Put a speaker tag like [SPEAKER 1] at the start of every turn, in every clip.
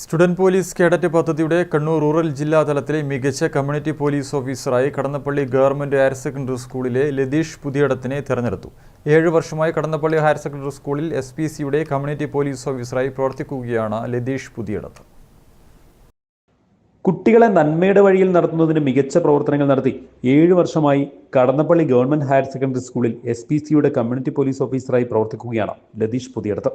[SPEAKER 1] Student police cadet പദ്ധതിയുടെ Kannur rural ജില്ലാ തലത്തിലെ മികച്ച കമ്മ്യൂണിറ്റി പോലീസ് ഓഫീസറായി കടന്നപ്പള്ളി ഗവൺമെന്റ് ഹയർ സെക്കൻഡറി സ്കൂളിലെ ലതീഷ് പുതിയടത്തിനെ തിരഞ്ഞെടുത്തു. ഏഴ് വർഷമായി കടന്നപ്പള്ളി ഹയർ സെക്കൻഡറി സ്കൂളിൽ എസ് പി സിയുടെ കമ്മ്യൂണിറ്റി പോലീസ് ഓഫീസറായി പ്രവർത്തിക്കുകയാണ് ലതീഷ് പുതിയടത്ത്.
[SPEAKER 2] കുട്ടികളെ നന്മയുടെ വഴിയിൽ നടത്തുന്നതിന് മികച്ച പ്രവർത്തനങ്ങൾ നടത്തി ഏഴു വർഷമായി കടന്നപ്പള്ളി ഗവൺമെന്റ് ഹയർ സെക്കൻഡറി സ്കൂളിൽ എസ് പി സിയുടെ കമ്മ്യൂണിറ്റി പോലീസ് ഓഫീസറായി പ്രവർത്തിക്കുകയാണ് ലതീഷ് പുതിയടത്ത്.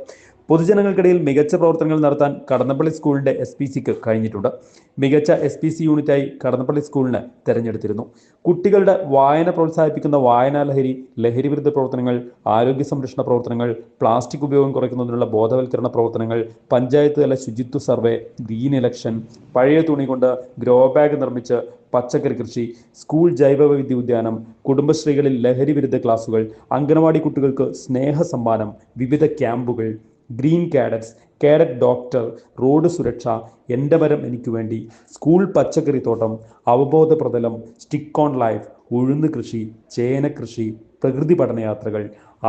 [SPEAKER 2] പൊതുജനങ്ങൾക്കിടയിൽ മികച്ച പ്രവർത്തനങ്ങൾ നടത്താൻ കടന്നപ്പള്ളി സ്കൂളിന്റെ എസ് പി സിക്ക് കഴിഞ്ഞിട്ടുണ്ട്. മികച്ച എസ് പി സി യൂണിറ്റായി കടന്നപ്പള്ളി സ്കൂളിന് തെരഞ്ഞെടുത്തിരുന്നു. കുട്ടികളുടെ വായന പ്രോത്സാഹിപ്പിക്കുന്ന വായനാ ലഹരി ലഹരി വിരുദ്ധ പ്രവർത്തനങ്ങൾ ആരോഗ്യ സംരക്ഷണ പ്രവർത്തനങ്ങൾ പ്ലാസ്റ്റിക് ഉപയോഗം കുറയ്ക്കുന്നതിനുള്ള ബോധവൽക്കരണ പ്രവർത്തനങ്ങൾ പഞ്ചായത്ത് തല ശുചിത്വ സർവേ ഗ്രീൻ ഇലക്ഷൻ പഴയ തുണി കൊണ്ട് ഗ്രോ ബാഗ് നിർമ്മിച്ച് പച്ചക്കറി കൃഷി സ്കൂൾ ജൈവവൈവിധ്യ ഉദ്യാനം കുടുംബശ്രീകളിൽ ലഹരി വിരുദ്ധ ക്ലാസുകൾ അംഗനവാടി കുട്ടികൾക്ക് സ്നേഹ സമ്മാനം വിവിധ ക്യാമ്പുകൾ green cadets cadet doctor road സുരക്ഷ എന്റെ മരം എനിക്ക് വേണ്ടി. സ്കൂൾ പച്ചക്കറി തോട്ടം അവബോധ പ്രതലം സ്റ്റിക്ക് ഓൺ ലൈഫ് ഉഴുന്ന് കൃഷി ചേന കൃഷി പ്രകൃതി പഠനയാത്രകൾ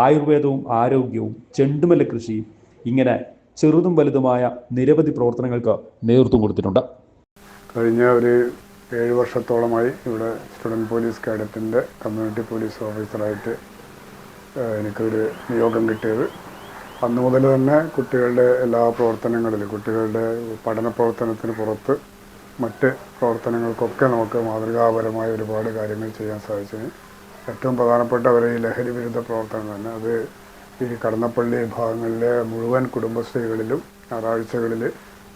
[SPEAKER 2] ആയുർവേദവും ആരോഗ്യവും ചെണ്ടുമല കൃഷി ഇങ്ങനെ ചെറുതും വലുതുമായ നിരവധി പ്രവർത്തനങ്ങൾക്ക് നേതൃത്വം കൊടുത്തിട്ടുണ്ട്.
[SPEAKER 3] കഴിഞ്ഞ ഒരു ഏഴ് വർഷത്തോളമായി ഇവിടെ സ്റ്റുഡന്റ് പോലീസ് കേഡറ്റിന്റെ കമ്മ്യൂണിറ്റി പോലീസ് ഓഫീസറായിട്ട് എനിക്കൊരു നിയോഗം കിട്ടിയത്. അന്ന് മുതൽ തന്നെ കുട്ടികളുടെ എല്ലാ പ്രവർത്തനങ്ങളിലും കുട്ടികളുടെ പഠന പ്രവർത്തനത്തിന് പുറത്ത് മറ്റ് പ്രവർത്തനങ്ങൾക്കൊക്കെ നമുക്ക് മാതൃകാപരമായ ഒരുപാട് കാര്യങ്ങൾ ചെയ്യാൻ സാധിച്ചു ഏറ്റവും പ്രധാനപ്പെട്ട ഒരു ഈ ലഹരി വിരുദ്ധ പ്രവർത്തനം തന്നെ. അത് ഈ കടന്നപ്പള്ളി ഭാഗങ്ങളിലെ മുഴുവൻ കുടുംബശ്രീകളിലും ഞായറാഴ്ചകളിൽ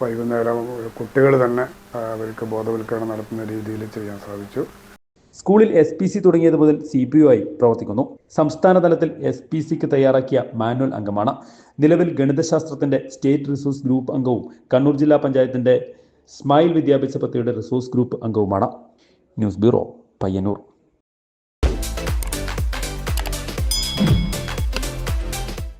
[SPEAKER 3] വൈകുന്നേരം കുട്ടികൾ തന്നെ അവർക്ക് ബോധവൽക്കരണം നടത്തുന്ന രീതിയിൽ ചെയ്യാൻ സാധിച്ചു.
[SPEAKER 2] സ്കൂളിൽ എസ് പി സി തുടങ്ങിയത് മുതൽ സി പി ഒ ആയി പ്രവർത്തിക്കുന്നു. സംസ്ഥാന തലത്തിൽ എസ് പി സിക്ക് തയ്യാറാക്കിയ മാനുവൽ അംഗമാണ്. നിലവിൽ ഗണിതശാസ്ത്രത്തിന്റെ സ്റ്റേറ്റ് റിസോഴ്സ് ഗ്രൂപ്പ് അംഗവും കണ്ണൂർ ജില്ലാ പഞ്ചായത്തിന്റെ സ്മൈൽ വിദ്യാഭ്യാസ പദ്ധതിയുടെ resource group അംഗവുമാണ്. News bureau Payyanur.